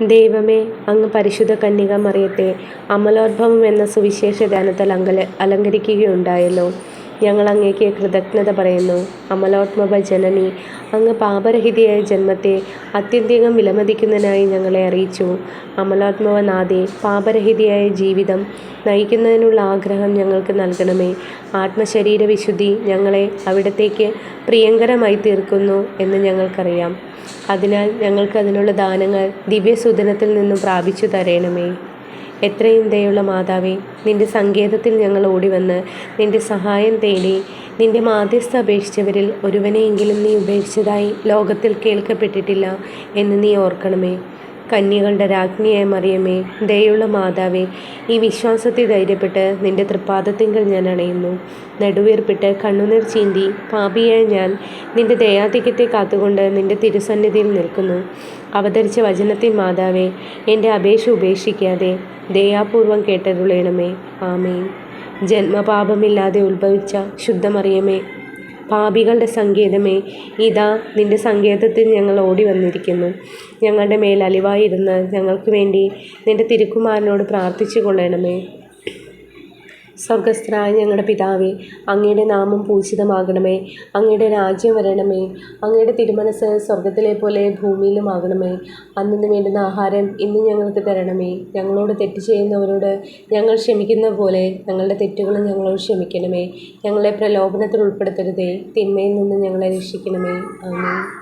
ദൈവമേ അങ്ങ് പരിശുദ്ധ കന്യക മറിയത്തെ അമലോദ്ഭവം എന്ന സുവിശേഷ ധ്യാനത്താൽ അങ്കല അലങ്കരിക്കുകയുണ്ടായല്ലോ. ഞങ്ങൾ അങ്ങേക്ക് കൃതജ്ഞത പറയുന്നു. അമലോത്മഭ ജനനി അങ്ങ് പാപരഹിതയായ ജന്മത്തെ അത്യന്തികം വിലമതിക്കുന്നതിനായി ഞങ്ങളെ അറിയിച്ചു. അമലോത്മവ നാഥേ പാപരഹിതയായ ജീവിതം നയിക്കുന്നതിനുള്ള ആഗ്രഹം ഞങ്ങൾക്ക് നൽകണമേ. ആത്മശരീര വിശുദ്ധി ഞങ്ങളെ അവിടത്തേക്ക് പ്രിയങ്കരമായി തീർക്കുന്നു എന്ന് ഞങ്ങൾക്കറിയാം. അതിനാൽ ഞങ്ങൾക്ക് അതിനുള്ള ദാനങ്ങൾ ദിവ്യസുദനത്തിൽ നിന്നും പ്രാപിച്ചു തരണമേ. എത്രയും ദയുള്ള മാതാവേ നിന്റെ സങ്കേതത്തിൽ ഞങ്ങൾ ഓടിവന്ന് നിന്റെ സഹായം തേടി നിന്റെ മാധ്യസ്ഥ അപേക്ഷിച്ചവരിൽ ഒരുവനെയെങ്കിലും നീ ഉപേക്ഷിച്ചതായി ലോകത്തിൽ കേൾക്കപ്പെട്ടിട്ടില്ല എന്ന് നീ ഓർക്കണമേ. കന്യകളുടെ രാജ്ഞിയായ മറിയമേ ദയുള്ള മാതാവേ ഈ വിശ്വാസത്തെ ധൈര്യപ്പെട്ട് നിന്റെ തൃപ്പാദത്തിങ്കൽ ഞാൻ അണയുന്നു. നെടുവീർപ്പിട്ട് കണ്ണുനീർ ചീന്തി പാപിയായ ഞാൻ നിന്റെ ദയാധിക്യത്തെ കാത്തുകൊണ്ട് നിന്റെ തിരുസന്നിധിയിൽ നിൽക്കുന്നു. അവതരിച്ച വചനത്തിൽ മാതാവേ എന്റെ അപേക്ഷ ഉപേക്ഷിക്കാതെ ദയാപൂർവം കേട്ടരുളയണമേ ആമേ ജന്മപാപമില്ലാതെ ഉത്ഭവിച്ച ശുദ്ധമറിയമേ പാപികളുടെ സങ്കേതമേ ഇതാ നിന്റെ സങ്കേതത്തിൽ ഞങ്ങൾ ഓടി വന്നിരിക്കുന്നു. ഞങ്ങളുടെ മേൽ അലിവായിരുന്ന് ഞങ്ങൾക്ക് വേണ്ടി നിന്റെ തിരുക്കുമാരനോട് പ്രാർത്ഥിച്ചു കൊള്ളണമേ സ്വർഗസ്ഥനായ ഞങ്ങളുടെ പിതാവേ അങ്ങയുടെ നാമം പൂജിതമാകണമേ. അങ്ങയുടെ രാജ്യം വരണമേ. അങ്ങയുടെ തിരുമനസ് സ്വർഗത്തിലെ പോലെ ഭൂമിയിലുമാകണമേ അന്നു വേണ്ടുന്ന ആഹാരം ഇന്ന് ഞങ്ങൾക്ക് തരണമേ. ഞങ്ങളോട് തെറ്റ് ചെയ്യുന്നവരോട് ഞങ്ങൾ ക്ഷമിക്കുന്ന പോലെ ഞങ്ങളുടെ തെറ്റുകളും ഞങ്ങളോട് ക്ഷമിക്കണമേ. ഞങ്ങളെ പ്രലോഭനത്തിൽ ഉൾപ്പെടുത്തരുതേ. തിന്മയിൽ നിന്ന് ഞങ്ങളെ രക്ഷിക്കണമേ. ആമേ